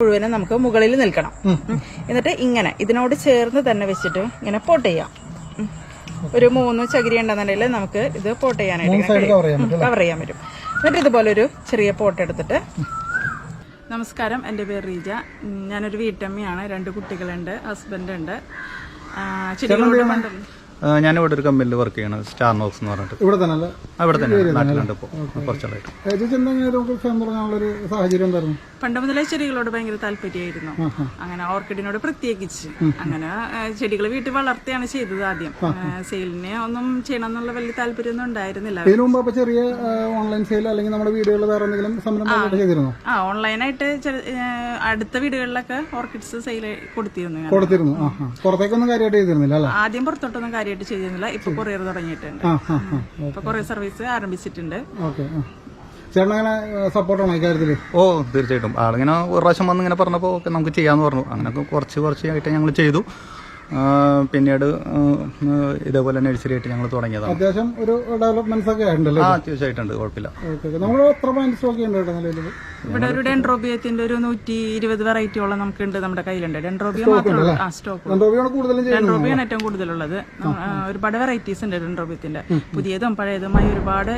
മുഴുവനും നമുക്ക് മുകളിൽ നിൽക്കണം. എന്നിട്ട് ഇങ്ങനെ ഇതിനോട് ചേർന്ന് തന്നെ വെച്ചിട്ട് ഇങ്ങനെ പോട്ട് ചെയ്യാം. ഒരു മൂന്ന് ചകിരി ഉണ്ടെന്നുണ്ടെങ്കിൽ നമുക്ക് ഇത് പോട്ട് ചെയ്യാനായിട്ട് കവർ ചെയ്യാൻ പറ്റും എന്നിട്ട് ഇതുപോലെ ഒരു ചെറിയ പോട്ട് എടുത്തിട്ട് നമസ്കാരം എന്റെ പേര് റീജ. ഞാനൊരു വീട്ടമ്മയാണ്. രണ്ട് കുട്ടികളുണ്ട് ഹസ്ബൻഡ് ഉണ്ട്. ആ, ചെടികളോട് മണ്ഡലം ഞാൻ ഇവിടെ ഒരു കമ്പനിയിൽ വർക്ക് ചെയ്യണം സ്റ്റാർ നോക്സ് എന്ന് പറഞ്ഞിട്ട്. ഇവിടെ തന്നെ ഇവിടെ അവിടെ തന്നെ നാട്ടിലുണ്ട് ഇപ്പോൾ കുറച്ചാളായിട്ട്. സാഹചര്യം എന്തായിരുന്നു? പണ്ട് മുതലേ ചെടികളോട് ഭയങ്കര താല്പര്യമായിരുന്നു. അങ്ങനെ ഓർക്കിഡിനോട് പ്രത്യേകിച്ച്. അങ്ങനെ ചെടികൾ വീട്ടിൽ വളർത്തിയാണ് ചെയ്തത് ആദ്യം. സെയിലിനെ ഒന്നും ചെയ്യണം എന്നുള്ള വലിയ താല്പര്യമൊന്നും ഉണ്ടായിരുന്നില്ല. ഇതിനു മുമ്പ് ചെറിയ ഓൺലൈൻ സെയിൽ അല്ലെങ്കിൽ നമ്മുടെ വീടുകളിൽ വേറെ എന്തെങ്കിലും സംരംഭം ചെയ്തിരുന്നു? ആ ഓൺലൈനായിട്ട് അടുത്ത വീടുകളിലൊക്കെ ഓർക്കിഡ്സ് സെയിൽ കൊടുത്തിരുന്നു ഞാൻ. കൊടുത്തിരുന്നു. പുറത്തേക്കൊന്നും കാര്യമായിട്ട് ചെയ്തിരുന്നില്ല അല്ലേ? ആദ്യം പുറത്തോട്ടൊന്നും കാര്യമായിട്ട് ചെയ്യുന്നില്ല ഇപ്പൊ കൊറിയർ തുടങ്ങിയിട്ടുണ്ട്. ഇപ്പൊ കൊറിയർ സർവീസ് ആരംഭിച്ചിട്ടുണ്ട്. സപ്പോർട്ടാണോ ഓ തീർച്ചയായിട്ടും. ആളിങ്ങനെ ഒരു പ്രാവശ്യം വന്ന് ഇങ്ങനെ പറഞ്ഞപ്പോൾ ഓക്കെ നമുക്ക് ചെയ്യാന്ന് പറഞ്ഞു. അങ്ങനെ കുറച്ച് കുറച്ചായിട്ട് ഞങ്ങൾ ചെയ്തു. പിന്നീട് ഇതേപോലെ നഴ്സറി ആയിട്ട് ഞങ്ങൾ തുടങ്ങിയതാണ്. അത്യാവശ്യം ഒരു ഡെവലപ്മെന്റ്സ് ഒക്കെ ആയിട്ടുണ്ടല്ലോ ആ അത്യാവശ്യമായിട്ടുണ്ട് കുഴപ്പമില്ല. നമ്മൾ എത്ര പ്ലാന്റ് സ്റ്റോക്ക് ചെയ്യുന്നുണ്ട് നിലവിൽ ഇവിടെ ഒരു ഡെൻഡ്രോബിയത്തിന്റെ ഒരു നൂറ്റി ഇരുപത് വെറൈറ്റിയോളം നമുക്കുണ്ട് നമ്മുടെ കയ്യിലുണ്ട്. ഡെൻഡ്രോബിയ മാത്രമേ ആ സ്റ്റോക്ക് രണ്ടോബിയാണ് കൂടുതലും ചെയ്യുന്നത് ഡെൻഡ്രോബിയാണ് ഏറ്റവും കൂടുതലുള്ളത്. ഒരുപാട് വെറൈറ്റീസ് ഉണ്ട് ഡെൻഡ്രോബിയത്തിന്റെ പുതിയതും പഴയതുമായി ഒരുപാട്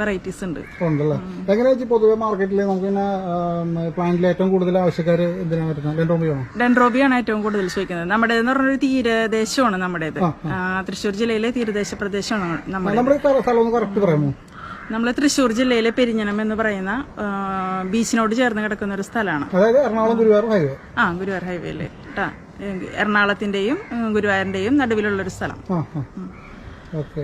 വെറൈറ്റീസ് ഉണ്ട്. ഉണ്ടല്ലേ? പൊതുവെ മാർക്കറ്റിൽ നമുക്ക് പ്ലാന്റിൽ ഏറ്റവും കൂടുതൽ ആവശ്യക്കാർ വരുന്നത്? ഡെൻഡ്രോബിയാണ് ഏറ്റവും കൂടുതൽ ചോദിക്കുന്നത്. നമ്മുടെ എന്ന് പറഞ്ഞൊരു തീരദേശമാണ് നമ്മുടേത്. ആ, തൃശ്ശൂർ ജില്ലയിലെ തീരദേശ പ്രദേശമാണ് നമ്മുടെ നമ്മുടെ സ്ഥലം കറക്റ്റ് പറയാമോ? നമ്മൾ തൃശ്ശൂർ ജില്ലയിലെ പെരിഞ്ഞനം എന്ന് പറയുന്ന ബീച്ചിനോട് ചേർന്ന് കിടക്കുന്ന ഒരു സ്ഥലമാണ്. അതായത് എറണാകുളം ഗുരുവായൂർ ഹൈവേ ആ ഗുരുവായൂർ ഹൈവേയിൽ എറണാകുളത്തിന്റെയും ഗുരുവായൂരിന്റെയും നടുവിലുള്ള ഒരു സ്ഥലം. ഓക്കെ.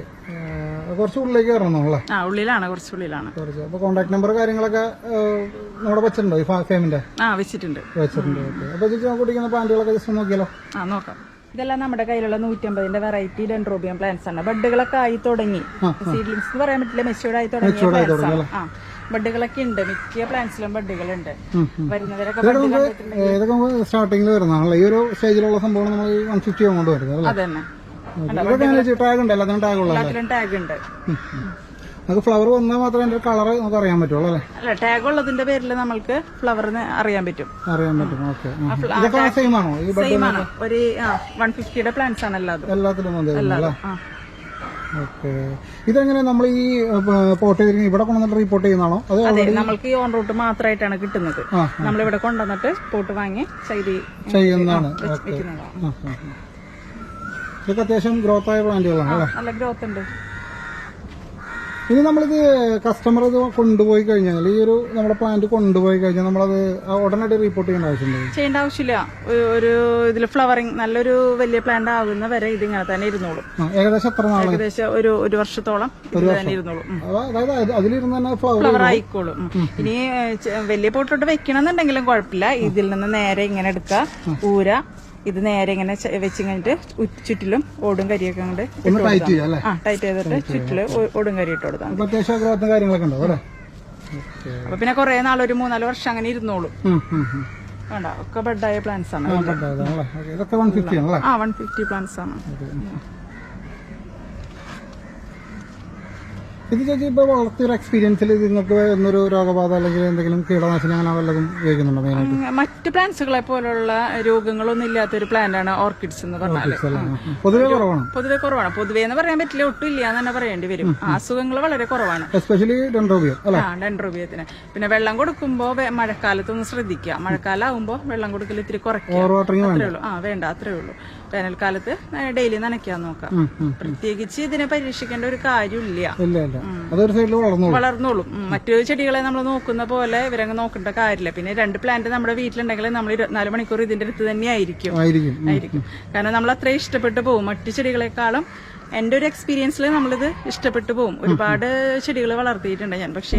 കുറച്ച് ഉള്ളിലേക്ക് കയറണം അല്ലേ ആ ഉള്ളിലാണ് കുറച്ച് ഉള്ളിലാണ്. കുറച്ച്. അപ്പോൾ കോൺടാക്ട് നമ്പർ കാര്യങ്ങളൊക്കെ നമ്മുടെ വെച്ചിട്ടുണ്ടോ? ഈ ഫേമിന്റെ? ആ വെച്ചിട്ടുണ്ട്. വെച്ചിട്ടുണ്ട് ഓക്കെ. അപ്പോൾ ചേച്ചി നമുക്ക് കുടിക്കുന്ന പ്ലാന്റുകളൊക്കെ ജസ്റ്റ് നോക്കിയാലോ? ആ നോക്കാം. ഇതെല്ലാം നമ്മുടെ കയ്യിലുള്ള നൂറ്റമ്പതിന്റെ വെറൈറ്റി ഡെൻഡ്രോബിയം പ്ലാന്റ്സ് ആണ്. ബഡുകളൊക്കെ ആയി തുടങ്ങി. സീഡ്ലിങ്സ് എന്ന് പറയാൻ പറ്റില്ല മെച്ചൂർഡ് ആയി തുടങ്ങിയ ആണ്. ആ ബഡുകളൊക്കെ ഉണ്ട്. മിക്ക പ്ലാന്റ്സിലും ബഡുകളുണ്ട് വരുന്നവരൊക്കെ സ്റ്റാർട്ടിങ്ങിൽ വരുന്നതാണല്ലോ? ഈ ഒരു സ്റ്റേജിലുള്ള സംഭവം നമ്മൾ വൺ ഫിഫ്റ്റി കൊണ്ട് വരുന്നത് അതന്നെ ടാഗ് ഉണ്ട് എല്ലാത്തിനും ടാഗ് ഉള്ളത് എല്ലാത്തിലും ടാഗ് ഉണ്ട്. നമുക്ക് ഫ്ലവർ വന്നാൽ മാത്രമേ അതിന്റെ കളർ നമുക്ക് അറിയാൻ പറ്റുള്ളൂ അല്ലേ? അല്ല ടാഗ് ഉള്ളതിന്റെ പേരിൽ നമ്മൾക്ക് ഫ്ലവറിന് അറിയാൻ പറ്റും. അറിയാൻ പറ്റും ഓക്കെ ഇതൊക്കെ സെയിം ആണോ? ഈ സെയിം ആണ്. ഒരു വൺ ഫിഫ്റ്റിയുടെ പ്ലാന്റ്സ് ആണ് എല്ലാതും. എല്ലാത്തിലും അല്ലേ? ഓക്കെ ഇതെങ്ങനെ നമ്മൾ ഈ പോട്ട് ചെയ്തിരിക്കുന്നത് ഇവിടെ കൊണ്ടുവന്നിട്ട് റിപ്പോർട്ട് ചെയ്യുന്നതാണോ? അത് നമ്മൾക്ക് ഈ ഓൺ റൂട്ട് മാത്രമായിട്ടാണ് കിട്ടുന്നത്. നമ്മൾ നമ്മളിവിടെ കൊണ്ടുവന്നിട്ട് പോട്ട് വാങ്ങി ചെയ്തി ചെയ്യുന്നതാണ് വെക്കുന്നതാണ് ആ, ആ, ആ. ഇതൊക്കെ അത്യാവശ്യം ഗ്രോത്ത് ആയ പ്ലാന്റുകളാണ് അല്ലേ? നല്ല ഗ്രോത്ത് ഉണ്ട്. ഇനി നമ്മളിത് കസ്റ്റമർ ഇത് കൊണ്ടുപോയി കഴിഞ്ഞാൽ ഈ ഒരു നമ്മുടെ പ്ലാന്റ് കൊണ്ടുപോയി കഴിഞ്ഞാൽ നമ്മളത് ഉടനടി റിപ്പോർട്ട് ചെയ്യേണ്ട ആവശ്യമുണ്ട്? ചെയ്യേണ്ട ആവശ്യമില്ല. ഒരു- ഇതിൽ ഫ്ലവറിങ് നല്ലൊരു വലിയ പ്ലാന്റ് ആകുന്ന വരെ ഇത് ഇങ്ങനെ തന്നെ ഇരുന്നോളും. ഏകദേശം എത്ര നാൾ? ഏകദേശം ഒരു ഒരു വർഷത്തോളം ഇത് തന്നെ ഇരുന്നോളും. അതായത് അത് അതിലിരുന്ന് തന്നെ ഫ്ലവർ ഫ്ലവർ ആയിക്കോളും. ഇനി വലിയ പോട്ടോട്ട് വെക്കണമെന്നുണ്ടെങ്കിലും കുഴപ്പമില്ല. ഇതിൽ നിന്ന് നേരെ ഇങ്ങനെ എടുക്കുക. ഊര. ഇത് നേരെ ഇങ്ങനെ വെച്ച് കഴിഞ്ഞിട്ട് ചുറ്റിലും ഓടും കരിയൊക്കെ കൊണ്ട് ആ ടൈറ്റ് ചെയ്തിട്ട് ചുറ്റിൽ ഓടും കരി ഇട്ട് കൊടുത്താൽ അപ്പൊ പിന്നെ കുറെ നാളൊരു മൂന്നാൽ വർഷം അങ്ങനെ ഇരുന്നോളൂ. വേണ്ട ഒക്കെ ബെഡായ പ്ലാന്റ്സ് ആണ്. ആ വൺ ഫിഫ്റ്റി പ്ലാന്റ്സ് ആണ്. ഇത് ചേച്ചി ഇപ്പൊ വളർത്തിയൊരു എക്സ്പീരിയൻസിൽ നിങ്ങൾക്ക് എന്നൊരു രോഗബാധ അല്ലെങ്കിൽ എന്തെങ്കിലും കീടനാശിനി അങ്ങനെ വല്ലതും ഉപയോഗിക്കുന്നുണ്ടോ മെയിനായിട്ട് മറ്റ് പ്ലാന്റ്സുകളെ പോലുള്ള രോഗങ്ങളൊന്നും ഇല്ലാത്ത ഒരു പ്ലാന്റ് ആണ് ഓർക്കിഡ്സ് എന്ന് പറഞ്ഞാൽ പൊതുവെ കുറവാണ്? പൊതുവെ കുറവാണ്. പൊതുവെ എന്ന് പറയാൻ പറ്റില്ല ഒട്ടും ഇല്ല എന്ന് തന്നെ പറയേണ്ടി വരും. അസുഖങ്ങൾ വളരെ കുറവാണ്. എസ്പെഷ്യലി ഡെൻഡ്രോബിയം ആ ഡെൻഡ്രോബിയത്തിന് പിന്നെ വെള്ളം കൊടുക്കുമ്പോൾ മഴക്കാലത്തൊന്ന് ശ്രദ്ധിക്കുക. മഴക്കാലം ആകുമ്പോ വെള്ളം കൊടുക്കൽ ഇത്തിരി കുറയ്ക്കുക. അത്രേ ഉള്ളൂ. ആ വേണ്ട അത്രേ ഉള്ളൂ. വേനൽക്കാലത്ത് ഡെയിലി നനയ്ക്കാൻ നോക്കാം. പ്രത്യേകിച്ച് ഇതിനെ പരീക്ഷിക്കേണ്ട ഒരു കാര്യമില്ല. അതൊരു സൈഡിൽ വളർന്നോളും. വളർന്നോളും. മറ്റു ചെടികളെ നമ്മൾ നോക്കുന്ന പോലെ ഇവരങ്ങ് നോക്കേണ്ട കാര്യമില്ല. പിന്നെ രണ്ട് പ്ലാന്റ് നമ്മുടെ വീട്ടിലുണ്ടെങ്കിൽ നമ്മൾ ഇരുപത്തിനാല് മണിക്കൂർ ഇതിന്റെ അടുത്ത് തന്നെ ആയിരിക്കും. ആയിരിക്കും. കാരണം നമ്മൾ അത്ര ഇഷ്ടപ്പെട്ടു പോകും. മറ്റു ചെടികളെക്കാളും എന്റെ ഒരു എക്സ്പീരിയൻസിൽ നമ്മളിത് ഇഷ്ടപ്പെട്ടു പോകും ഒരുപാട് ചെടികൾ വളർത്തിയിട്ടുണ്ട് ഞാൻ. പക്ഷേ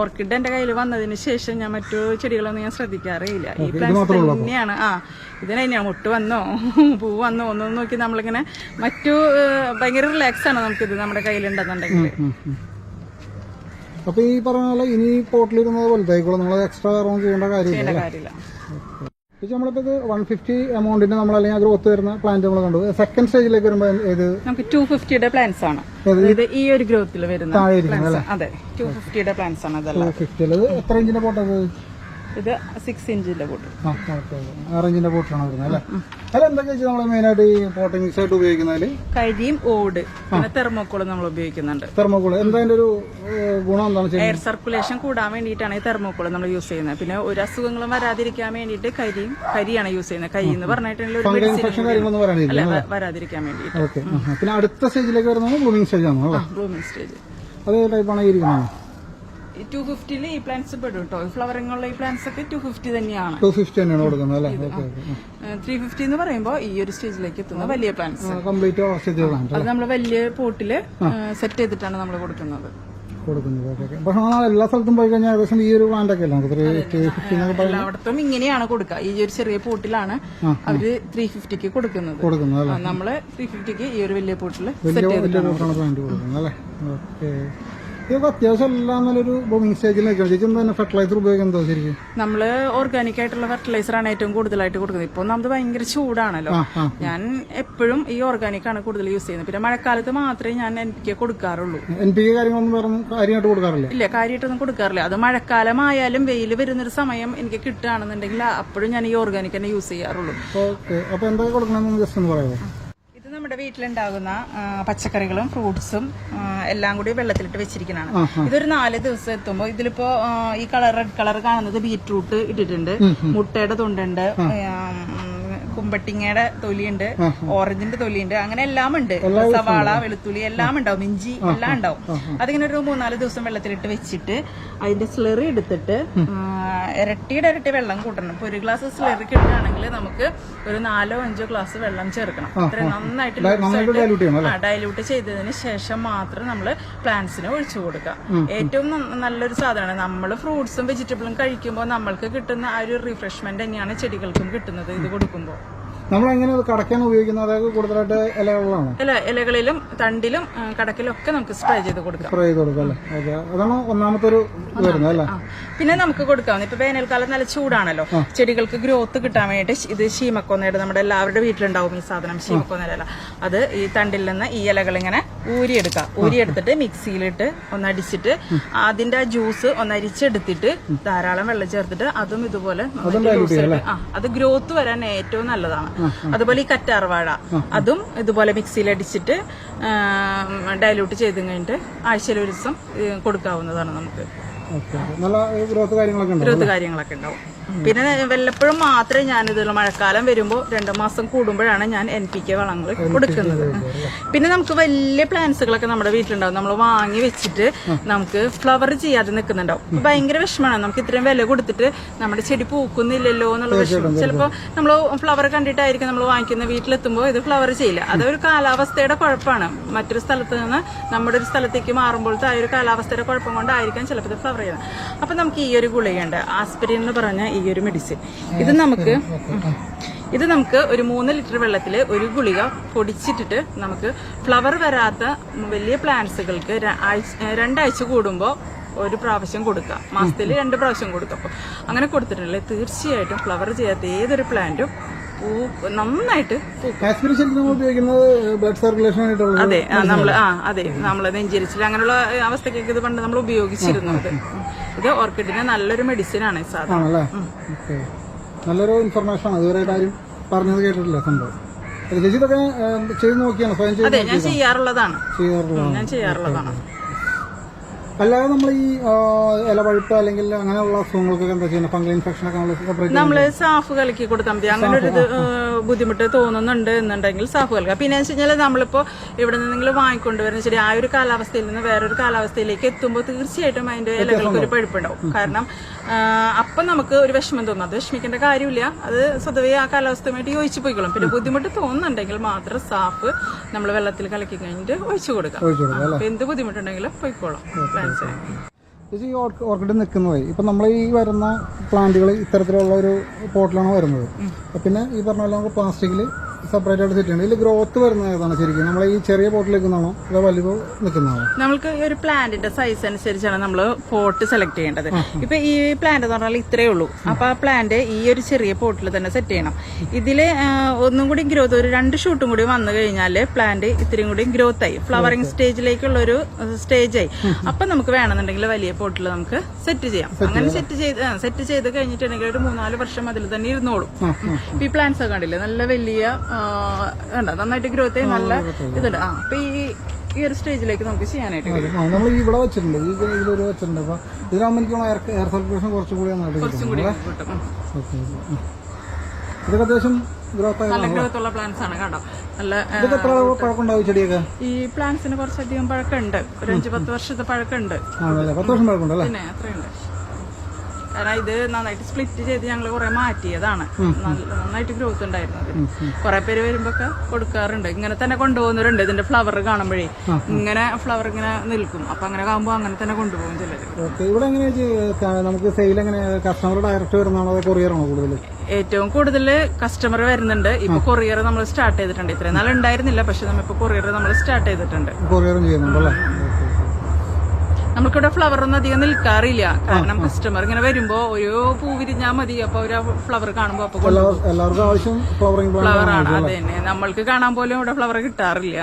ഓർക്കിഡ് എന്റെ കയ്യിൽ വന്നതിന് ശേഷം ഞാൻ മറ്റു ചെടികളൊന്നും ഞാൻ ശ്രദ്ധിക്കാറേയില്ല. ഈ പ്ലാന്റ്സ് തന്നെയാണ്. ആ ഇതിനെ ഞാൻ മുട്ട് വന്നോ പൂ വന്നോ ഒന്നും നോക്കി നമ്മളിങ്ങനെ മറ്റു ഭയങ്കര റിലാക്സ് ആണ് നമുക്കിത് നമ്മുടെ കയ്യിലുണ്ടെന്നുണ്ടെങ്കിൽ. അപ്പൊ ഈ പറഞ്ഞ പോലെ ഇനി പോട്ടിലിരുന്നത് പോലത്തെ നമ്മൾ എക്സ്ട്രാ ചെയ്യേണ്ട കാര്യമില്ല. ചെയ്യേണ്ട കാര്യമില്ല പക്ഷെ നമ്മളിപ്പോ ഇത് വൺ ഫിഫ്റ്റി എമൗണ്ടിന് നമ്മൾ അല്ലെങ്കിൽ ഗ്രോത്ത് വരുന്ന പ്ലാന്റ് നമ്മൾ കണ്ടു. സെക്കൻഡ് സ്റ്റേജിലേക്ക് വരുമ്പോൾ ഏത്? നമുക്ക് ടു ഫിഫ്റ്റിയുടെ പ്ലാന്റ്സ് ആണ്. ഇത് ഈ ഒരു ഗ്രോത്തിൽ വരുന്ന അതെ ടു ഫിഫ്റ്റിയുടെ പ്ലാന്റ്സ് ആണ് അതെല്ലാം ഫിഫ്റ്റി അല്ലത് എത്ര ഇഞ്ചിന്റെ പോട്ടത് ഇത് സിക്സ് ഇഞ്ചിന്റെ ബോട്ട് ആ ഇഞ്ചിന്റെ ആറഞ്ചിന്റെ വരുന്നത് അല്ലേ? അല്ല എന്തൊക്കെ നമ്മൾ മെയിനായിട്ട് ഈ പോട്ടിങ്സ് ആയിട്ട് ഉപയോഗിക്കുന്നതിൽ കരിയും ഓട് പിന്നെ തെർമോക്കോളും നമ്മൾ ഉപയോഗിക്കുന്നുണ്ട്. തെർമോക്കോൾ എന്തായാലും ഒരു ഗുണം എന്താണ് എയർ സർക്കുലേഷൻ കൂടാൻ വേണ്ടിയിട്ടാണ് ഈ തെർമോക്കോൾ നമ്മൾ യൂസ് ചെയ്യുന്നത്. പിന്നെ ഒരു അസുഖങ്ങളും വരാതിരിക്കാൻ വേണ്ടിയിട്ട് കരിയും കരിയാണ് യൂസ് ചെയ്യുന്നത്. കരി എന്ന് പറഞ്ഞിട്ടുണ്ടെങ്കിൽ വരാതിരിക്കാൻ വേണ്ടിയിട്ട്. പിന്നെ അടുത്ത സ്റ്റേജിലേക്ക് വരുന്നത് ബ്ലൂമിംഗ് സ്റ്റേജ് ആണ് ബ്ലൂമിംഗ് സ്റ്റേജ് അതേ ടൈപ്പാണ് ഇരിക്കുന്നത് ടു ഫിഫ്റ്റിയിൽ ഈ പ്ലാന്റ്സ് പെടും കേട്ടോ ഫ്ലവറിംഗ് ഉള്ള ഈ പ്ലാന്റ്സ് ഒക്കെ ടു ഫിഫ്റ്റി തന്നെയാണ്. ടു ഫിഫ്റ്റി തന്നെയാണ് കൊടുക്കുന്നത് അല്ലേ? ത്രീ ഫിഫ്റ്റി എന്ന് പറയുമ്പോൾ ഈ ഒരു സ്റ്റേജിലേക്ക് എത്തുന്ന വലിയ പ്ലാന്റ്സ് കംപ്ലീറ്റ് അത് നമ്മൾ വലിയ പോട്ടിൽ സെറ്റ് ചെയ്തിട്ടാണ് നമ്മൾ കൊടുക്കുന്നത്. കൊടുക്കുന്നത് പക്ഷെ എല്ലാ സ്ഥലത്തും പോയി കഴിഞ്ഞാൽ ഏകദേശം ഈ ഒരു പ്ലാന്റ് ഒക്കെ എല്ലായിടത്തും ഇങ്ങനെയാണ് കൊടുക്കുക. ഈ ഒരു ചെറിയ പോട്ടിലാണ് അവർ ത്രീ ഫിഫ്റ്റിക്ക് കൊടുക്കുന്നത്. കൊടുക്കുന്നത് നമ്മൾ ത്രീ ഫിഫ്റ്റിക്ക് ഈ ഒരു വലിയ പോട്ടിൽ സെറ്റ് ചെയ്തിട്ടാണ് പ്ലാന്റ് കൊടുക്കുന്നത് അല്ലേ? ഓക്കെ. ഇതൊക്കെ അത്യാവശ്യം എല്ലാം നല്ലൊരു ബോമിംഗ് സ്റ്റേജിൽ നിൽക്കണം ചേച്ചി എന്താ ഫെർട്ടിലൈസർ ഉപയോഗിക്കുന്നത് ശരിക്കും? നമ്മൾ ഓർഗാനിക് ആയിട്ടുള്ള ഫെർട്ടിലൈസർ ആണ് ഏറ്റവും കൂടുതലായിട്ട് കൊടുക്കുന്നത്. ഇപ്പൊ നമ്മൾ ഭയങ്കര ചൂടാണല്ലോ. ഞാൻ എപ്പോഴും ഈ ഓർഗാനിക് ആണ് കൂടുതൽ യൂസ് ചെയ്യുന്നത്. പിന്നെ മഴക്കാലത്ത് മാത്രമേ ഞാൻ കൊടുക്കാറുള്ളൂ. എൻ പി കെ കാര്യങ്ങളൊന്നും വേറെ കാര്യമായിട്ട് കൊടുക്കാറില്ല? ഇല്ല കാര്യമായിട്ടൊന്നും കൊടുക്കാറില്ല. അത് മഴക്കാലമായാലും വെയിൽ വരുന്നൊരു സമയം എനിക്ക് കിട്ടുകയാണെന്നുണ്ടെങ്കിൽ അപ്പോഴും ഞാൻ ഈ ഓർഗാനിക് തന്നെ യൂസ് ചെയ്യാറുള്ളൂ. ഓക്കെ. അപ്പോൾ എന്തൊക്കെ കൊടുക്കണമെന്ന് ജസ്റ്റ് ഒന്ന് പറയാമോ വീട്ടിലുണ്ടാകുന്ന പച്ചക്കറികളും ഫ്രൂട്ട്സും എല്ലാം കൂടി വെള്ളത്തിലിട്ട് വെച്ചിരിക്കുന്നതാണ്. ഇതൊരു നാല് ദിവസം എത്തുമ്പോൾ ഇതിലിപ്പോ ഈ കളർ റെഡ് കളർ കാണുന്നത് ബീറ്റ്റൂട്ട് ഇട്ടിട്ടുണ്ട്. മുട്ടയുടെ തുണ്ടുണ്ട്. കുമ്പട്ടിങ്ങയുടെ തൊലിയുണ്ട് ഓറഞ്ചിന്റെ തൊലിയുണ്ട് അങ്ങനെ എല്ലാം ഉണ്ട്. സവാള വെളുത്തുള്ളി എല്ലാം ഉണ്ടാവും ഇഞ്ചി എല്ലാം ഉണ്ടാവും. അതിങ്ങനെ ഒരു മൂന്നാൽ ദിവസം വെള്ളത്തിലിട്ട് വെച്ചിട്ട് അതിന്റെ സ്ലെറി എടുത്തിട്ട് ഇരട്ടിയുടെ ഇരട്ടി വെള്ളം കൂട്ടണം. ഇപ്പൊ ഒരു ഗ്ലാസ് സ്ലെറി കിട്ടുകയാണെങ്കിൽ നമുക്ക് ഒരു നാലോ അഞ്ചോ ഗ്ലാസ് വെള്ളം ചേർക്കണം. അത്ര നന്നായിട്ട് ഡയലൂട്ട് ചെയ്തതിന് ശേഷം മാത്രം നമ്മൾ പ്ലാന്റ്സിന് ഒഴിച്ചു കൊടുക്കുക. ഏറ്റവും നല്ലൊരു സാധനമാണ്. നമ്മൾ ഫ്രൂട്ട്സും വെജിറ്റബിളും കഴിക്കുമ്പോൾ നമ്മൾക്ക് കിട്ടുന്ന ആ ഒരു റിഫ്രഷ്മെന്റ് തന്നെയാണ് ചെടികൾക്കും കിട്ടുന്നത് ഇത് കൊടുക്കുമ്പോൾ നമ്മൾ എങ്ങനെ അത് കടക്കാൻ ഉപയോഗിക്കുന്നത് അതായത് കൂടുതലായിട്ട് ഇലകളിലാണ്? ഇല ഇലകളിലും തണ്ടിലും കടക്കിലും ഒക്കെ നമുക്ക് സ്പ്രേ ചെയ്ത് കൊടുക്കാം. സ്പ്രേ ചെയ്ത് കൊടുക്കാം അല്ലേ? ഓക്കെ. അതാണ് ഒന്നാമത്തെ ഒരു വരുന്നത് അല്ലേ? പിന്നെ നമുക്ക് കൊടുക്കാം. ഇപ്പൊ വേനൽക്കാലം നല്ല ചൂടാണല്ലോ. ചെടികൾക്ക് ഗ്രോത്ത് കിട്ടാൻ വേണ്ടിയിട്ട് ഇത് ശീമക്കൊന്നയുടെ നമ്മുടെ എല്ലാവരുടെ വീട്ടിലുണ്ടാവും ഈ സാധനം ശീമക്കൊന്നയില അത് ഈ തണ്ടിൽ നിന്ന് ഈ ഇലകൾ ഇങ്ങനെ ഊരിയെടുക്കാം ഊരിയെടുത്തിട്ട് മിക്സിയിലിട്ട് ഒന്നടിച്ചിട്ട് അതിന്റെ ആ ജ്യൂസ് ഒന്നരിച്ചെടുത്തിട്ട് ധാരാളം വെള്ളം ചേർത്തിട്ട് അതും ഇതുപോലെ അത് ഗ്രോത്ത് വരാൻ ഏറ്റവും നല്ലതാണ്. അതുപോലെ ഈ കറ്റാർവാഴ. അതും ഇതുപോലെ മിക്സിയിൽ അടിച്ചിട്ട് ഡയലൂട്ട് ചെയ്ത് കഴിഞ്ഞിട്ട് ആഴ്ചയിൽ ഒരു ദിവസം കൊടുക്കാവുന്നതാണ് നമുക്ക്. ഗ്രോത്ത് കാര്യങ്ങളൊക്കെ ഉണ്ടാവും. പിന്നെ വല്ലപ്പോഴും മാത്രമേ ഞാൻ ഇതിൽ മഴക്കാലം വരുമ്പോൾ രണ്ടു മാസം കൂടുമ്പോഴാണ് ഞാൻ എൻ പി കെ വളങ്ങൾ കൊടുക്കുന്നത്. പിന്നെ നമുക്ക് വലിയ പ്ലാന്റ്സുകളൊക്കെ നമ്മുടെ വീട്ടിലുണ്ടാവും. നമ്മൾ വാങ്ങി വെച്ചിട്ട് നമുക്ക് ഫ്ലവർ ചെയ്യാതെ നിൽക്കുന്നുണ്ടാവും. ഭയങ്കര വിഷമമാണ് നമുക്ക് ഇത്രയും വില കൊടുത്തിട്ട് നമ്മുടെ ചെടി പൂക്കുന്നില്ലല്ലോ എന്നുള്ള വിഷമം. ചിലപ്പോൾ നമ്മൾ ഫ്ലവർ കണ്ടിട്ടായിരിക്കും നമ്മൾ വാങ്ങിക്കുന്ന വീട്ടിലെത്തുമ്പോൾ ഇത് ഫ്ലവർ ചെയ്യില്ല. അതൊരു കാലാവസ്ഥയുടെ കുഴപ്പമാണ്. മറ്റൊരു സ്ഥലത്ത് നിന്ന് നമ്മുടെ ഒരു സ്ഥലത്തേക്ക് മാറുമ്പോഴത്തെ ആ ഒരു കാലാവസ്ഥയുടെ കുഴപ്പം കൊണ്ടായിരിക്കാം ചിലപ്പോൾ ഇത് ഫ്ലവർ ചെയ്യുന്നത്. അപ്പം നമുക്ക് ഈ ഒരു ഗുളികയുണ്ട്. ആസ്പിരിൻ എന്ന് പറഞ്ഞ ഈ ഒരു മെഡിസിൻ ഇത് നമുക്ക് ഇത് നമുക്ക് ഒരു മൂന്ന് ലിറ്റർ വെള്ളത്തിൽ ഒരു ഗുളിക പൊടിച്ചിട്ടിട്ട് നമുക്ക് ഫ്ലവർ വരാത്ത വലിയ പ്ലാന്റ്സുകൾക്ക് രണ്ടാഴ്ച കൂടുമ്പോൾ ഒരു പ്രാവശ്യം കൊടുക്കുക മാസത്തിൽ രണ്ട് പ്രാവശ്യം കൊടുക്കുക അപ്പോൾ അങ്ങനെ കൊടുത്തിട്ടുണ്ടെങ്കിൽ തീർച്ചയായിട്ടും ഫ്ലവർ ചെയ്യാത്ത ഏതൊരു പ്ലാന്റും പൂ നന്നായിട്ട് നമ്മൾ ഉപയോഗിക്കുന്നത് അതെ ആ, ആ അതെ നമ്മൾ നെഞ്ചരിച്ചിൽ അങ്ങനെയുള്ള അവസ്ഥക്കൊക്കെ അവസ്ഥയ്ക്കൊക്കെ ഇത് പണ്ട് നമ്മൾ ഉപയോഗിച്ചിരുന്നു ഇത് ഓർക്കിഡിന് നല്ലൊരു മെഡിസിൻ ആണ് ഓക്കെ. നല്ലൊരു ഇൻഫർമേഷൻ ആണ്. ഇതുവരെ ആരും പറഞ്ഞത് കേട്ടിട്ടില്ല സംഭവം. ചേച്ചി ഇതൊക്കെ ചെയ്ത് നോക്കിയാണ്? സ്വയം അതെ ഞാൻ ചെയ്യാറുള്ളതാണ്. ഞാൻ ചെയ്യാറുള്ളതാണ്. അല്ലാതെ നമ്മൾ ഈ ഇലവഴുപ്പ് അല്ലെങ്കിൽ അങ്ങനെയുള്ള അസുഖങ്ങൾക്കൊക്കെ എന്താ ചെയ്യുന്നത് ഫംഗൽ ഇൻഫെക്ഷൻ ഒക്കെ നമ്മൾ നമ്മൾ സാഫ് കലക്കി കൊടുത്താൽ മതി. അങ്ങനെ ഒരു ഇത് ബുദ്ധിമുട്ട് തോന്നുന്നുണ്ട് എന്നുണ്ടെങ്കിൽ സാഫ് കലക്കുക പിന്നെ വെച്ച് കഴിഞ്ഞാൽ നമ്മളിപ്പോൾ ഇവിടെ നിന്നെങ്കിലും വാങ്ങിക്കൊണ്ടുവരുന്ന ശരി ആ ഒരു കാലാവസ്ഥയിൽ നിന്ന് വേറൊരു കാലാവസ്ഥയിലേക്ക് എത്തുമ്പോൾ തീർച്ചയായിട്ടും അതിന്റെ ഇലകൾക്ക് ഒരു പഴുപ്പുണ്ടാവും. കാരണം അപ്പം നമുക്ക് ഒരു വിഷമം തോന്നും. അത് വിഷമിക്കേണ്ട കാര്യമില്ല. അത് സ്വതവേ ആ കാലാവസ്ഥയുമായിട്ട് യോജിച്ച് പോയിക്കോളും. പിന്നെ ബുദ്ധിമുട്ട് തോന്നുന്നുണ്ടെങ്കിൽ മാത്രം സാഫ് നമ്മൾ വെള്ളത്തിൽ കലക്കി കഴിഞ്ഞിട്ട് ഒഴിച്ചു കൊടുക്കാം. അപ്പം എന്ത് ബുദ്ധിമുട്ടുണ്ടെങ്കിലും പോയിക്കോളും. ചേച്ചി ഈ ഓർക്ക്- ഓർക്കിഡ് നിൽക്കുന്നത് ഇപ്പൊ നമ്മൾ ഈ വരുന്ന പ്ലാന്റുകൾ ഇത്തരത്തിലുള്ള ഒരു പോട്ടിലാണ് വരുന്നത്. പിന്നെ ഈ പറഞ്ഞ പോലെ നമുക്ക് പ്ലാസ്റ്റിക്കിൽ സെപ്പറേറ്റ് ആയിട്ട് സെറ്റ് ചെയ്യണം. ഇതിൽ ഗ്രോത്ത് വരുന്നത് ഏതാണ് ശരിക്കും? നമ്മൾ ഈ ചെറിയ പോട്ടിൽ നിൽക്കുന്നതാണോ അതോ വലുത് നിൽക്കുന്നതാണോ നമ്മൾക്ക് ഈ ഒരു പ്ലാന്റിന്റെ സൈസ് അനുസരിച്ചാണ് നമ്മൾ പോട്ട് സെലക്ട് ചെയ്യേണ്ടത്. ഇപ്പൊ ഈ പ്ലാന്റ് എന്ന് പറഞ്ഞാൽ ഇത്രയേ ഉള്ളൂ. അപ്പൊ ആ പ്ലാന്റ് ഈ ഒരു ചെറിയ പോട്ടിൽ തന്നെ സെറ്റ് ചെയ്യണം. ഇതിൽ ഒന്നും കൂടി ഗ്രോത്ത് ഒരു രണ്ട് ഷൂട്ടും കൂടി വന്നു കഴിഞ്ഞാൽ പ്ലാന്റ് ഇത്രയും കൂടി ഗ്രോത്ത് ആയി. ഫ്ലവറിംഗ് സ്റ്റേജിലേക്കുള്ള ഒരു സ്റ്റേജ് ആയി. അപ്പൊ നമുക്ക് വേണമെന്നുണ്ടെങ്കിൽ വലിയ പോട്ടിൽ നമുക്ക് സെറ്റ് ചെയ്യാം. അങ്ങനെ സെറ്റ് ചെയ്ത് സെറ്റ് ചെയ്ത് കഴിഞ്ഞിട്ടുണ്ടെങ്കിൽ ഒരു മൂന്നാൽ വർഷം അതിൽ തന്നെ ഇരുന്നോളും. ഈ പ്ലാന്റ്സ് ഒക്കെ കണ്ടില്ലേ? നല്ല വലിയ കണ്ടോ നന്നായിട്ട് ഗ്രോത്ത് ആയി നല്ല ഇതുണ്ട്. ആ അപ്പൊ ഈ ഈ ഒരു സ്റ്റേജിലേക്ക് നമുക്ക് ചെയ്യാനായിട്ട് നമ്മൾ ഇവിടെ വെച്ചിട്ടുണ്ട്. ഈ ഇതിലൊരു വെച്ചിട്ടുണ്ട്. അപ്പൊ ഇതിലാകുമ്പോൾ എനിക്ക് എയർ എയർ സർക്കുലേഷൻ കുറച്ചും കൂടി നന്നായിട്ട് കിട്ടും. കൂടി കിട്ടും. ഉം. ഓക്കെ ഇതൊക്കെ അത്യാവശ്യം ഗ്രോത്ത് ആയതാണ് നല്ല ഗ്രോത്ത് ഉള്ള പ്ലാന്റ്സ് ആണ് കേട്ടോ. നല്ല ചെടിയൊക്കെ? ഈ പ്ലാന്റ്സിന് കുറച്ചധികം പഴക്കമുണ്ട്. ഒരു അഞ്ച് പത്ത് വർഷത്തെ പഴക്കമുണ്ട്. പിന്നെ അത്രയുണ്ട്. കാരണം ഇത് നന്നായിട്ട് സ്പ്ലിറ്റ് ചെയ്ത് ഞങ്ങൾ കുറെ മാറ്റിയതാണ്. നന്നായിട്ട് ഗ്രോത്ത് ഉണ്ടായിരുന്നത്. കുറെ പേര് വരുമ്പോ ഒക്കെ കൊടുക്കാറുണ്ട്. ഇങ്ങനെ തന്നെ കൊണ്ടുപോകുന്നവരുണ്ട്. ഇതിന്റെ ഫ്ലവർ കാണുമ്പോഴേ ഇങ്ങനെ ഫ്ലവർ ഇങ്ങനെ നിൽക്കും. അപ്പൊ അങ്ങനെ കാണുമ്പോൾ അങ്ങനെ തന്നെ കൊണ്ടുപോകും ചിലര്. ഇവിടെ നമുക്ക് സെയിൽ എങ്ങനെ കസ്റ്റമർ ഡയറക്റ്റ് വരുന്നതാണോ കൂടുതൽ? ഏറ്റവും കൂടുതൽ കസ്റ്റമർ വരുന്നുണ്ട്. ഇപ്പൊ കൊറിയർ നമ്മൾ സ്റ്റാർട്ട് ചെയ്തിട്ടുണ്ട്. ഇത്രയും നാൾ ഉണ്ടായിരുന്നില്ല പക്ഷെ നമ്മളിപ്പോ കൊറിയർ നമ്മൾ സ്റ്റാർട്ട് ചെയ്തിട്ടുണ്ട്. കൊറിയറും ചെയ്യുന്നുണ്ടല്ലേ? നമുക്കിവിടെ ഫ്ലവർ ഒന്നും അധികം നിൽക്കാറില്ല. കാരണം കസ്റ്റമർ ഇങ്ങനെ വരുമ്പോ ഒരു പൂ വിരിഞ്ഞാൽ മതി. അപ്പൊ ഒരു ഫ്ലവർ കാണുമ്പോ അപ്പൊ ആണ് അത് തന്നെ നമ്മൾക്ക് കാണാൻ പോലും ഇവിടെ ഫ്ലവർ കിട്ടാറില്ല.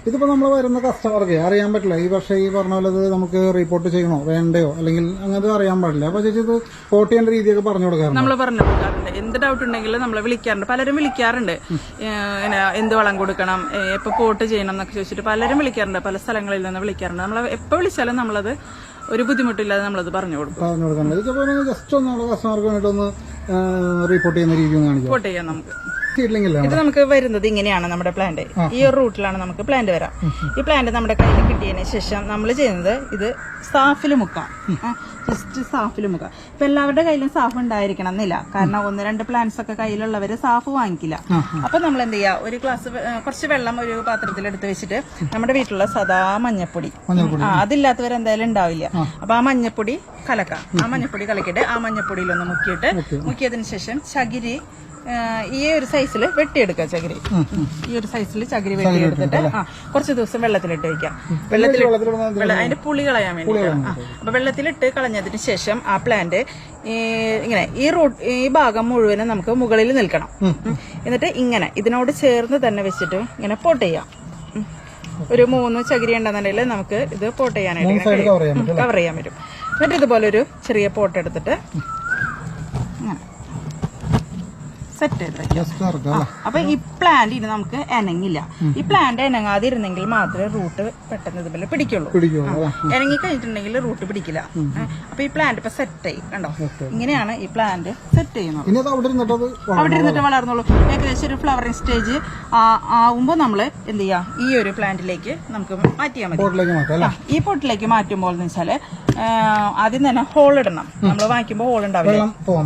ഓക്കെ ഓക്കെ ഇതിപ്പോ നമ്മൾ വരുന്ന കസ്റ്റമർക്ക് അറിയാൻ പറ്റില്ല. ഈ പക്ഷേ ഈ പറഞ്ഞ പോലെ ഇത് നമുക്ക് റിപ്പോർട്ട് ചെയ്യണോ? വേണ്ടയോ? അല്ലെങ്കിൽ അങ്ങനത്തെ അറിയാൻ പാടില്ല. അപ്പൊ ചേച്ചി ഇത് പോട്ട് ചെയ്യേണ്ട രീതിയൊക്കെ പറഞ്ഞു കൊടുക്കാറുണ്ട്? നമ്മൾ പറഞ്ഞു കൊടുക്കാറുണ്ട്. എന്ത് ഡൗട്ട് ഉണ്ടെങ്കിലും നമ്മളെ വിളിക്കാറുണ്ട്. പലരും വിളിക്കാറുണ്ട്. എന്ത് വളം കൊടുക്കണം? എപ്പോ പോട്ട് ചെയ്യണം എന്നൊക്കെ ചോദിച്ചിട്ട് പലരും വിളിക്കാറുണ്ട്. പല സ്ഥലങ്ങളിൽ നിന്ന് വിളിക്കാറുണ്ട്. നമ്മൾ എപ്പോ വിളിച്ചാലും നമ്മളത് ഒരു ബുദ്ധിമുട്ടില്ലാതെ നമ്മളത് പറഞ്ഞു കൊടുക്കും. പറഞ്ഞു ഇതിപ്പോ ജസ്റ്റ് ഒന്ന് നമ്മുടെ കസ്റ്റമർക്ക് വേണ്ടിയിട്ടൊന്ന് റിപ്പോർട്ട് ചെയ്യുന്ന രീതി ഒന്ന് കാണിക്കാം. റിപ്പോർട്ട് ചെയ്യാം നമുക്ക്. ഇത് നമുക്ക് വരുന്നത് ഇങ്ങനെയാണ് നമ്മുടെ പ്ലാന്റ് ഈ ഒരു റൂട്ടിലാണ് നമുക്ക് പ്ലാന്റ് വരാം. ഈ പ്ലാന്റ് നമ്മുടെ കയ്യിൽ കിട്ടിയതിന് ശേഷം നമ്മൾ ചെയ്യുന്നത് ഇത് സാഫിൽ മുക്കാം. ജസ്റ്റ് സാഫിൽ മുക്കാം. ഇപ്പൊ എല്ലാവരുടെ കയ്യിലും സാഫ് ഉണ്ടായിരിക്കണം എന്നില്ല. കാരണം ഒന്ന് രണ്ട് പ്ലാന്റ്സ് ഒക്കെ കയ്യിലുള്ളവര് സാഫ് വാങ്ങിക്കില്ല. അപ്പൊ നമ്മൾ എന്ത് ചെയ്യാ? ഒരു ഗ്ലാസ് കുറച്ച് വെള്ളം ഒരു പാത്രത്തിൽ എടുത്ത് വെച്ചിട്ട് നമ്മുടെ വീട്ടിലുള്ള സദാ മഞ്ഞപ്പൊടി. അതില്ലാത്തവർ എന്തായാലും ഉണ്ടാവില്ല. അപ്പൊ ആ മഞ്ഞപ്പൊടി കലക്കാം. ആ മഞ്ഞപ്പൊടി കലക്കിയിട്ട് ആ മഞ്ഞപ്പൊടിയിലൊന്ന് മുക്കിയിട്ട് മുക്കിയതിന് ശേഷം ചകിരി ഈ ഒരു സൈസിൽ വെട്ടിയെടുക്കുക ചകിരി. ഈ ഒരു സൈസിൽ ചകിരി വെട്ടിയെടുത്തിട്ട് ആ കുറച്ച് ദിവസം വെള്ളത്തിലിട്ട് വെക്കാം. വെള്ളത്തിൽ വെള്ള- അതിന്റെ പുളി കളയാൻ വേണ്ടി അപ്പൊ വെള്ളത്തിലിട്ട് കളഞ്ഞതിന് ശേഷം ആ പ്ലാന്റ് ഇങ്ങനെ ഈ റൂട്ട് ഈ ഭാഗം മുഴുവനും നമുക്ക് മുകളിൽ നിൽക്കണം. എന്നിട്ട് ഇങ്ങനെ ഇതിനോട് ചേർന്ന് തന്നെ വെച്ചിട്ട് ഇങ്ങനെ പോട്ട് ചെയ്യാം. ഒരു മൂന്ന് ചകിരി ഉണ്ടെന്നുണ്ടെങ്കിൽ നമുക്ക് ഇത് പോട്ട് ചെയ്യാനായിട്ട് കവർ ചെയ്യാൻ പറ്റും എന്നിട്ട് ഇതുപോലെ ഒരു ചെറിയ പോട്ട് എടുത്തിട്ട് ഇങ്ങനെ സെറ്റ് ചെയ്ത് വെക്കാം അപ്പൊ ഈ പ്ലാന്റ് ഇനി നമുക്ക് എനങ്ങില്ല ഈ പ്ലാന്റ് എനങ്ങാതിരുന്നെങ്കിൽ മാത്രമേ റൂട്ട് പെട്ടെന്ന് ഇതുപോലെ പിടിക്കുള്ളൂ. ഇണങ്ങി കഴിഞ്ഞിട്ടുണ്ടെങ്കിൽ റൂട്ട് പിടിക്കില്ല. അപ്പൊ ഈ പ്ലാന്റ് ഇപ്പൊ സെറ്റ് ആയി കണ്ടോ ഇങ്ങനെയാണ് ഈ പ്ലാന്റ് സെറ്റ് ചെയ്യുന്നത്. അവിടെ ഇരുന്നിട്ട് വളർന്നുള്ളൂ ഏകദേശം ഒരു ഫ്ലവറിംഗ് സ്റ്റേജ് ആവുമ്പോൾ നമ്മൾ എന്ത് ചെയ്യാ? ഈ ഒരു പ്ലാന്റിലേക്ക് നമുക്ക് മാറ്റിയാൽ മതി. ഈ പൊട്ടിലേക്ക് മാറ്റുമ്പോൾ എന്ന് വെച്ചാൽ ആ, ആദ്യം തന്നെ ഹോൾ ഇടണം. നമ്മൾ വാങ്ങിക്കുമ്പോൾ ഹോൾ ഉണ്ടാവില്ല?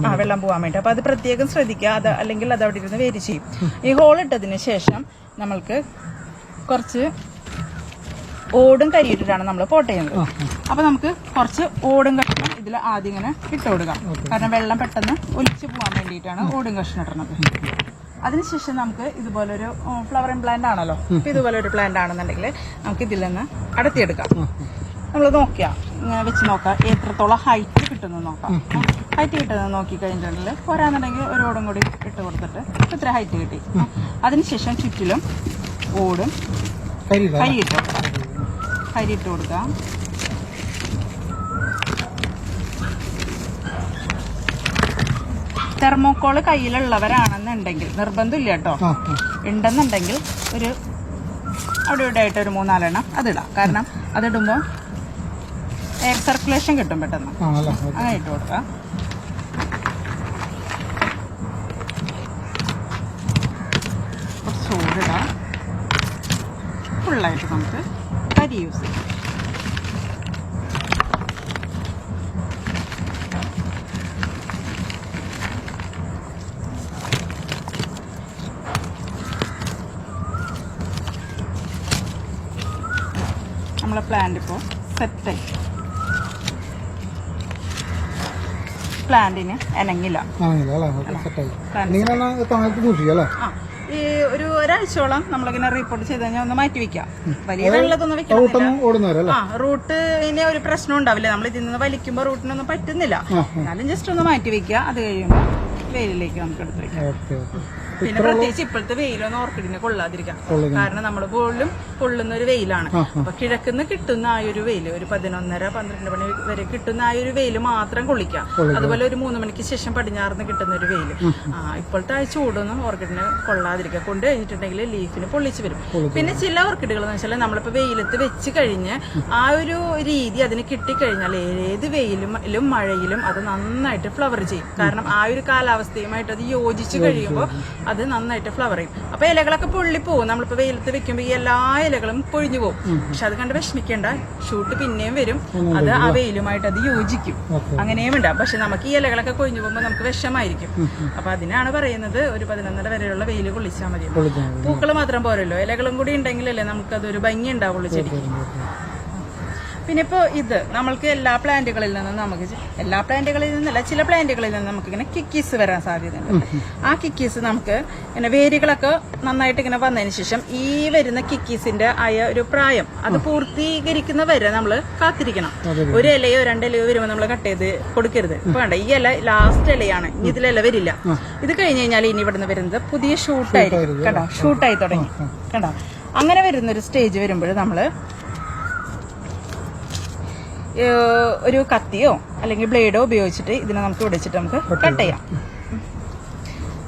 ആ വെള്ളം പോകാൻ വേണ്ടി. അപ്പൊ അത് പ്രത്യേകം ശ്രദ്ധിക്കുക. അത് അല്ലെങ്കിൽ അത് അവിടെ ഇരുന്ന് വേരി ചെയ്യും. ഈ ഹോൾ ഇട്ടതിന് ശേഷം നമ്മൾക്ക് കുറച്ച് ഓടും കരിയിട്ടിട്ടാണ് നമ്മൾ പോട്ട് ചെയ്യുന്നത്. അപ്പൊ നമുക്ക് കുറച്ച് ഓടും കഷ്ണം ഇതിൽ ആദ്യം ഇങ്ങനെ ഇട്ട് കൊടുക്കാം. കാരണം വെള്ളം പെട്ടെന്ന് ഒലിച്ചു പോകാൻ വേണ്ടിയിട്ടാണ് ഓടും കഷ്ണം ഇടുന്നത് അതിനുശേഷം നമുക്ക് ഇതുപോലൊരു ഫ്ലവറിംഗ് പ്ലാന്റ് ആണല്ലോ. ഇതുപോലെ ഒരു പ്ലാന്റ് ആണെന്നുണ്ടെങ്കിൽ നമുക്ക് ഇതിൽ നിന്ന് അടത്തിയെടുക്കാം നമ്മൾ നോക്കിയാ ഇങ്ങനെ വെച്ച് നോക്കാം എത്രത്തോളം ഹൈറ്റ് കിട്ടുന്നു നോക്കാം. ഹൈറ്റ് കിട്ടുന്നത് നോക്കി കഴിഞ്ഞിട്ടുണ്ടെങ്കിൽ പോരാന്നുണ്ടെങ്കിൽ ഒരു ഓടും കൂടി ഇട്ട് കൊടുത്തിട്ട് ഇത്ര ഹൈറ്റ് കിട്ടി. അതിനുശേഷം ചുറ്റിലും ഓടും. കൈയിട്ട് കരിയിട്ട് കൊടുക്കാം. ഇട്ട് കൊടുക്കാം. തെർമോക്കോൾ കയ്യിലുള്ളവരാണെന്നുണ്ടെങ്കിൽ നിർബന്ധമില്ല കേട്ടോ. ഉണ്ടെന്നുണ്ടെങ്കിൽ ഒരു അവിടെ ഇവിടെ ആയിട്ട് ഒരു മൂന്നാലെണ്ണം അതിടാം. കാരണം അതിടുമ്പോൾ എയർ സർക്കുലേഷൻ കിട്ടും പെട്ടെന്ന്. അങ്ങനെ ഇട്ട് കൊടുക്കാം. കുറച്ച് ചൂടിടാം ഫുള്ളായിട്ട് നമുക്ക് കരി യൂസ് ചെയ്യാം. നമ്മളെ പ്ലാന്റ് ഇപ്പോൾ സെറ്റായി പ്ലാന്റിന് എനങ്ങില്ല ആണെങ്കിലോ അല്ലേ ഓക്കെ സെറ്റായി Plants. ഇങ്ങനെ തണുത്ത് സൂക്ഷിക്കാം ആ ഈ ഒരു ഒരാഴ്ചയോളം നമ്മളിങ്ങനെ റിപ്പോർട്ട് ചെയ്ത് കഴിഞ്ഞാൽ ഒന്ന് മാറ്റി വെക്കാം. വലിയ വെള്ളത്തൊന്നും വെക്കാം ആ റൂട്ട് ഇനി ഒരു പ്രശ്നം ഉണ്ടാവില്ല. നമ്മൾ ഇതിൽ നിന്ന് വലിക്കുമ്പോൾ റൂട്ടിനൊന്നും പറ്റുന്നില്ല. എന്നാലും ജസ്റ്റ് ഒന്ന് മാറ്റി വെക്കുക അത് കഴിയുമ്പോൾ വെയിലിലേക്ക് നമുക്ക് എടുത്ത് വെക്കാം. പിന്നെ പ്രത്യേകിച്ച് ഇപ്പോഴത്തെ വെയിലൊന്നും ഓർക്കിഡിനെ കൊള്ളാതിരിക്കാം. കാരണം നമ്മൾ പോലും കൊള്ളുന്ന ഒരു വെയിലാണ്. അപ്പൊ കിഴക്കുന്ന കിട്ടുന്ന ആ ഒരു വെയിൽ ഒരു പതിനൊന്നര പന്ത്രണ്ട് മണി വരെ കിട്ടുന്ന ആ ഒരു വെയിൽ മാത്രം കൊള്ളിക്കാം. അതുപോലെ ഒരു മൂന്ന് മണിക്ക് ശേഷം പടിഞ്ഞാറിന്ന് കിട്ടുന്ന ഒരു വെയിൽ ആ ഇപ്പോഴത്തെ ആ ചൂടൊന്നും ഓർക്കിഡിന് കൊള്ളാതിരിക്കുക കൊണ്ട് കഴിഞ്ഞിട്ടുണ്ടെങ്കിൽ ലീഫിന് പൊള്ളിച്ച് വരും. പിന്നെ ചില ഓർക്കിഡുകൾ എന്ന് വെച്ചാൽ നമ്മളിപ്പോ വെയിലത്ത് വെച്ച് കഴിഞ്ഞ് ആ ഒരു രീതി അതിന് കിട്ടിക്കഴിഞ്ഞാൽ ഏത് വെയിലും മഴയിലും അത് നന്നായിട്ട് ഫ്ലവർ ചെയ്യും. കാരണം ആ ഒരു കാലാവസ്ഥയുമായിട്ട് അത് യോജിച്ച് കഴിയുമ്പോൾ അത് നന്നായിട്ട് ഫ്ലവർ ചെയ്യും. അപ്പൊ ഇലകളൊക്കെ പൊള്ളിപ്പോവും നമ്മളിപ്പോ വെയിലത്ത് വെക്കുമ്പോൾ ഈ എല്ലാ ഇലകളും പൊഴിഞ്ഞു പോകും. പക്ഷെ അത് കണ്ട് വിഷമിക്കേണ്ട. ഷൂട്ട് പിന്നെയും വരും. അത് ആ വെയിലുമായിട്ട് അത് യോജിക്കും. അങ്ങനെയും ഉണ്ടാവും പക്ഷെ നമുക്ക് ഈ ഇലകളൊക്കെ കൊഴിഞ്ഞു പോകുമ്പോൾ നമുക്ക് വിഷമായിരിക്കും. അപ്പൊ അതിനാണ് പറയുന്നത് ഒരു പതിനൊന്നര വരെയുള്ള വെയിൽ കൊള്ളിച്ചാൽ മതി. പൂക്കൾ മാത്രം പോരല്ലോ. ഇലകളും കൂടി ഉണ്ടെങ്കിലല്ലേ നമുക്കതൊരു ഭംഗി ഉണ്ടാവുള്ളൂ ചെടിക്ക് പിന്നെ ഇപ്പോൾ ഇത് നമ്മൾക്ക് എല്ലാ പ്ലാന്റുകളിൽ നിന്നും നമുക്ക് എല്ലാ പ്ലാന്റുകളിൽ നിന്നല്ല ചില പ്ലാന്റുകളിൽ നിന്ന് നമുക്ക് ഇങ്ങനെ കിക്കീസ് വരാൻ സാധ്യതയുണ്ട്. ആ കിക്കീസ് നമുക്ക് ഇങ്ങനെ വേരുകളൊക്കെ നന്നായിട്ട് ഇങ്ങനെ വന്നതിന് ശേഷം ഈ വരുന്ന കിക്കീസിന്റെ ആയ ഒരു പ്രായം അത് പൂർത്തീകരിക്കുന്ന വരെ നമ്മൾ കാത്തിരിക്കണം. ഒരു ഇലയോ രണ്ട് ഇലയോ വരുമ്പോൾ നമ്മൾ കട്ട് ചെയ്ത് കൊടുക്കരുത്. ഇപ്പൊ വേണ്ട ഈ ഇല ലാസ്റ്റ് ഇലയാണ്. ഇനി വരില്ല. ഇത് കഴിഞ്ഞ് കഴിഞ്ഞാൽ ഇനി ഇവിടുന്ന് വരുന്നത് പുതിയ ഷൂട്ടായിരിക്കും. കേട്ടോ ഷൂട്ടായി തുടങ്ങി. കേട്ടോ അങ്ങനെ വരുന്ന ഒരു സ്റ്റേജ് വരുമ്പോൾ നമ്മൾ ഏഹ് ഒരു കത്തിയോ അല്ലെങ്കിൽ ബ്ലേഡോ ഉപയോഗിച്ചിട്ട് ഇതിനെ നമുക്ക് ഉടച്ചിട്ട് നമുക്ക് കട്ട് ചെയ്യാം.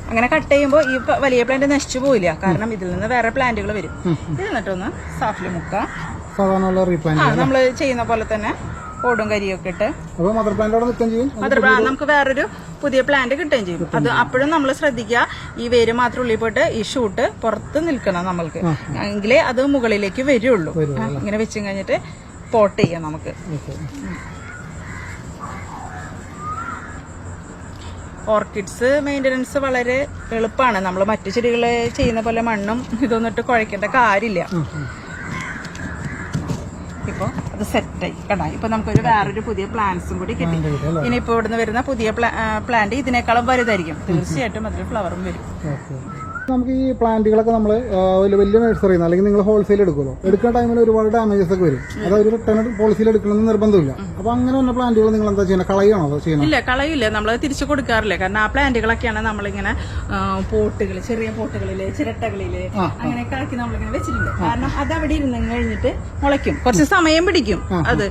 അങ്ങനെ കട്ട് ചെയ്യുമ്പോൾ ഈ വലിയ പ്ലാന്റ് നശിച്ചു പോയില്ല കാരണം ഇതിൽ നിന്ന് വേറെ പ്ലാന്റുകൾ വരും. ഇത് എന്നിട്ടൊന്ന് സാഫിൽ മുക്കാം. നമ്മൾ ചെയ്യുന്ന പോലെ തന്നെ ഓടും കരിയൊക്കെ ഇട്ട്. മദർ പ്ലാന്റ് നമുക്ക് വേറൊരു പുതിയ പ്ലാന്റ് കിട്ടുകയും ചെയ്യും. അത് അപ്പോഴും നമ്മൾ ശ്രദ്ധിക്കുക. ഈ വേര് മാത്രം ഉള്ളിൽ പോയിട്ട് ഈ ഷൂട്ട് പുറത്ത് നിൽക്കണം നമ്മൾക്ക്. എങ്കിലേ അത് മുകളിലേക്ക് വരുള്ളൂ. ഇങ്ങനെ വെച്ച് കഴിഞ്ഞിട്ട് പോട്ട് ചെയ്യാം നമുക്ക്. ഓർക്കിഡ്സ് മെയിന്റനൻസ് വളരെ എളുപ്പമാണ് നമ്മൾ മറ്റു ചെടികൾ ചെയ്യുന്ന പോലെ മണ്ണും ഇതൊന്നിട്ട് കുഴക്കേണ്ട കാര്യമില്ല. ഇപ്പോൾ അത് സെറ്റായി കണ്ടാ? ഇപ്പൊ നമുക്കൊരു വേറൊരു പുതിയ പ്ലാന്റ്സും കൂടി കിട്ടി. ഇനിയിപ്പോൾ ഇവിടുന്ന് വരുന്ന പുതിയ പ്ലാന്റ് ഇതിനേക്കാളും വലുതായിരിക്കും. തീർച്ചയായിട്ടും അതിൽ ഫ്ലവറും വരും. നമുക്ക് ഈ പ്ലാന്റുകളൊക്കെ നമ്മൾ വലിയ നഴ്സറിയിൽ നിന്ന് അല്ലെങ്കിൽ നിങ്ങൾ ഹോൾസെയിൽ എടുക്കുമല്ലോ. എടുക്കുന്ന ടൈമിൽ ഒരുപാട് ഡാമേജസ് ഒക്കെ വരും. അത് ഒരു റിട്ടേൺ പോളിസിയിൽ എടുക്കണമെന്ന് നിർബന്ധമില്ല. അപ്പൊ അങ്ങനെ വന്ന പ്ലാന്റുകൾ നിങ്ങൾ എന്താ ചെയ്യുന്നത് കളയാണോ അതോ ചെയ്യുന്നത് ഇല്ല കളയില്ല നമ്മൾ തിരിച്ചു കൊടുക്കാറില്ല? കാരണം ആ പ്ലാന്റുകളൊക്കെയാണ് നമ്മളിങ്ങനെ പോട്ടുകൾ ചെറിയ പോട്ടുകളിൽ ചിരട്ടകളിൽ അങ്ങനെയൊക്കെ ആക്കി നമ്മളിങ്ങനെ വെച്ചിട്ടുണ്ട്. കാരണം അത് അവിടെ ഇരുന്ന് കഴിഞ്ഞിട്ട് മുളയ്ക്കും. കുറച്ച് സമയം പിടിക്കും അത്.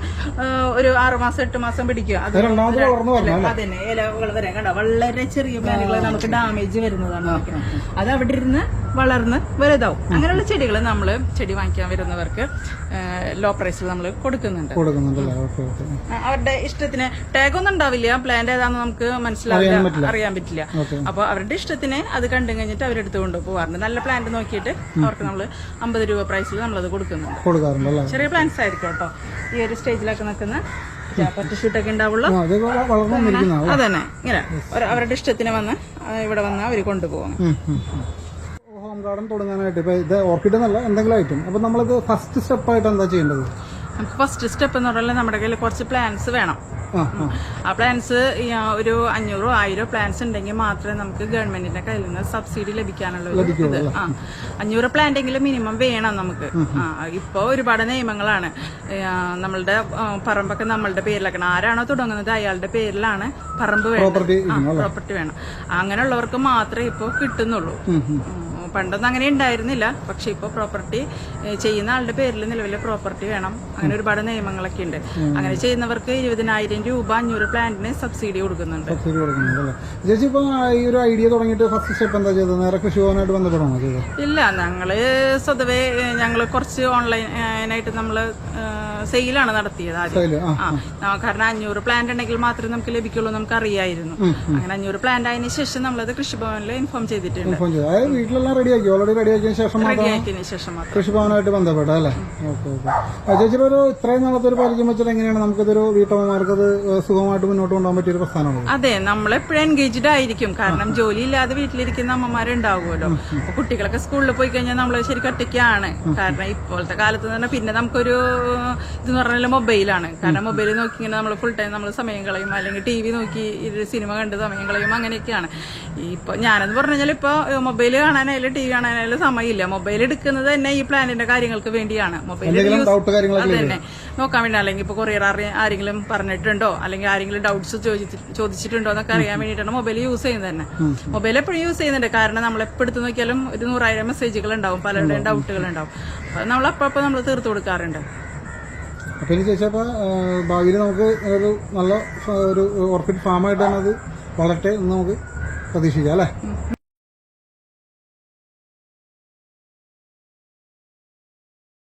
ഒരു ആറു മാസം എട്ട് മാസം പിടിക്കും. അത് അതന്നെ. ഇലകൾ വരാൻ കണ്ടോ? വളരെ ചെറിയ പ്ലാന്റുകൾ നമുക്ക് ഡാമേജ് വരുന്നതാണ്. അത് അവിടെ ഇരുന്ന് വളർന്ന് വലുതാവും. അങ്ങനെയുള്ള ചെടികൾ നമ്മൾ ചെടി വാങ്ങിക്കാൻ വരുന്നവർക്ക് ലോ പ്രൈസിൽ നമ്മൾ കൊടുക്കുന്നുണ്ട് അവരുടെ ഇഷ്ടത്തിന് ടാഗ് ഒന്നും ഉണ്ടാവില്ല. പ്ലാന്റ് ഏതാണെന്ന് നമുക്ക് മനസ്സിലാവില്ല അറിയാൻ പറ്റില്ല. അപ്പൊ അവരുടെ ഇഷ്ടത്തിന് അത് കണ്ടു കഴിഞ്ഞിട്ട് അവരെടുത്ത് കൊണ്ടുപോകാറുണ്ട്. നല്ല പ്ലാന്റ് നോക്കിയിട്ട് അവർക്ക് നമ്മൾ അമ്പത് രൂപ പ്രൈസിൽ നമ്മളത് കൊടുക്കുന്നുണ്ട്. ചെറിയ പ്ലാന്റ്സ് ആയിരിക്കും കേട്ടോ. ഈ ഒരു സ്റ്റേജിലൊക്കെ നിൽക്കുന്ന പത്ത് ഷൂട്ടൊക്കെ ഉണ്ടാവുള്ളൂ. അതന്നെ. ഇങ്ങനെ. അവരുടെ ഇഷ്ടത്തിന് വന്ന് ഇവിടെ വന്നാൽ അവർ കൊണ്ടുപോകും ഹോം ഗാർഡൻ തുടങ്ങാനായിട്ട് ഇപ്പൊ ഇത് ഓർക്കിഡ് എന്നല്ല എന്തെങ്കിലും ഐറ്റം അപ്പൊ നമ്മളിത് ഫസ്റ്റ് സ്റ്റെപ്പായിട്ട് എന്താ ചെയ്യേണ്ടത്? നമുക്ക് ഫസ്റ്റ് സ്റ്റെപ്പ് എന്ന് പറഞ്ഞാൽ നമ്മുടെ കയ്യിൽ കുറച്ച് പ്ലാൻസ് വേണം. ആ പ്ലാൻസ് ഒരു അഞ്ഞൂറോ ആയിരോ പ്ലാൻസ് ഉണ്ടെങ്കിൽ മാത്രമേ നമുക്ക് ഗവൺമെന്റിന്റെ കയ്യിൽ നിന്ന് സബ്സിഡി ലഭിക്കാനുള്ള ഒരു ഇത്. ആ. അഞ്ഞൂറ് പ്ലാന്റ് എങ്കിലും മിനിമം വേണം നമുക്ക്. ഇപ്പൊ ഒരുപാട് നിയമങ്ങളാണ്. നമ്മളുടെ പറമ്പൊക്കെ നമ്മളുടെ പേരിലാക്കണം ആരാണോ തുടങ്ങുന്നത് അയാളുടെ പേരിലാണ് പറമ്പ് വേണം പ്രോപ്പർട്ടി വേണം. അങ്ങനെയുള്ളവർക്ക് മാത്രമേ ഇപ്പോൾ കിട്ടുന്നുള്ളൂ. പണ്ടൊന്നും അങ്ങനെ ഉണ്ടായിരുന്നില്ല. പക്ഷെ ഇപ്പോൾ പ്രോപ്പർട്ടി ചെയ്യുന്ന ആളുടെ പേരിൽ നിലവിലെ പ്രോപ്പർട്ടി വേണം. അങ്ങനെ ഒരുപാട് നിയമങ്ങളൊക്കെ ഉണ്ട്. അങ്ങനെ ചെയ്യുന്നവർക്ക് ഇരുപതിനായിരം രൂപ അഞ്ഞൂറ് പ്ലാന്റിന് സബ്സിഡി കൊടുക്കുന്നുണ്ട്. സബ്സിഡി കൊടുക്കുന്നുണ്ടല്ലേ ചേച്ചി ഇപ്പൊ ഈ ഒരു ഐഡിയ തുടങ്ങിയിട്ട് ഫസ്റ്റ് സ്റ്റെപ്പ് എന്താ ചെയ്തത്? നേരെ കൃഷിഭവനായിട്ട് ബന്ധപ്പെടണോ ചെയ്തത്? ഇല്ല ഞങ്ങൾ സ്വതവേ ഞങ്ങൾ കുറച്ച് ഓൺലൈനായിട്ട് നമ്മൾ സെയിലാണ് നടത്തിയത് ആദ്യം. ആ കാരണം അഞ്ഞൂറ് പ്ലാന്റ് ഉണ്ടെങ്കിൽ മാത്രമേ നമുക്ക് ലഭിക്കുള്ളൂ നമുക്ക് അറിയായിരുന്നു. അങ്ങനെ അഞ്ഞൂറ് പ്ലാന്റ് ആയതിനു ശേഷം നമ്മളത് കൃഷിഭവനിൽ ഇൻഫോം ചെയ്തിട്ടുണ്ട്. വീട്ടിലെല്ലാം റെഡിയാക്കി? ഓൾറെഡി റെഡിയാക്കിയതിന് ശേഷം റെഡിയാക്കിയതിനു ശേഷം മാത്രം. കൃഷിഭവനായിട്ട് ബന്ധപ്പെട്ട അല്ലേ? Okay okay. ചേച്ചി ഒരു ഇത്രയും നാളത്തെ ഒരു പരിചയം വെച്ചിട്ട് എങ്ങനെയാണ് നമുക്കിതൊരു വീട്ടമ്മമാർക്ക് അത് സുഖമായിട്ട് മുന്നോട്ട് കൊണ്ടുപോകാൻ പറ്റിയ ഒരു പ്രസ്ഥാനമാണ് അതെ നമ്മളെപ്പോഴും എൻഗേജ്ഡ് ആയിരിക്കും. കാരണം ജോലി ഇല്ലാതെ വീട്ടിലിരിക്കുന്ന അമ്മമാരുണ്ടാവുമല്ലോ അപ്പൊ കുട്ടികളൊക്കെ സ്കൂളിൽ പോയി കഴിഞ്ഞാൽ നമ്മൾ ശരിക്കും ഒറ്റയ്ക്കാണ്. കാരണം ഇപ്പോഴത്തെ കാലത്ത് തന്നെ പിന്നെ നമുക്കൊരു ഇതെന്ന് പറഞ്ഞാൽ മൊബൈലാണ്. കാരണം മൊബൈൽ നോക്കി ഇങ്ങനെ നമ്മൾ ഫുൾ ടൈം നമ്മൾ സമയം കളയും. അല്ലെങ്കിൽ ടി വി നോക്കി സിനിമ കണ്ട് സമയം കളയും. അങ്ങനെയൊക്കെയാണ്. ഇപ്പൊ ഞാനെന്ന് പറഞ്ഞു കഴിഞ്ഞാൽ ഇപ്പൊ മൊബൈൽ കാണാനായാലും ടി വി കാണാനായാലും സമയമില്ല. മൊബൈൽ എടുക്കുന്നത് തന്നെ ഈ പ്ലാനിന്റെ കാര്യങ്ങൾക്ക് വേണ്ടിയാണ്. മൊബൈൽ അത് തന്നെ. നോക്കാൻ വേണ്ടി അല്ലെങ്കിൽ ഇപ്പൊ കൊറിയർ ആരെങ്കിലും പറഞ്ഞിട്ടുണ്ടോ? അല്ലെങ്കിൽ ആരെങ്കിലും ഡൗട്ട്സ് ചോദിച്ചിട്ടുണ്ടോ എന്നൊക്കെ അറിയാൻ വേണ്ടിയിട്ടാണ് മൊബൈൽ യൂസ് ചെയ്യുന്നത് തന്നെ. മൊബൈൽ എപ്പോഴും യൂസ് ചെയ്യുന്നുണ്ട്. കാരണം നമ്മൾ എപ്പോൾ എടുത്ത് നോക്കിയാലും ഒരു നൂറായിരം മെസ്സേജുകൾ ഉണ്ടാവും. പലരുടെയും ഡൗട്ടുകൾ ഉണ്ടാവും. അപ്പൊ നമ്മൾ അപ്പൊ നമ്മൾ തീർത്തു കൊടുക്കാറുണ്ട്. അപ്പൊ ഇനി ചേച്ചി അപ്പൊ ഭാവിയിൽ നമുക്ക് ഒരു നല്ല ഒരു ഓർക്കിഡ് ഫാമായിട്ടാണ് അത് വളരട്ടെ എന്ന് നമുക്ക് പ്രതീക്ഷിക്കാം അല്ലേ?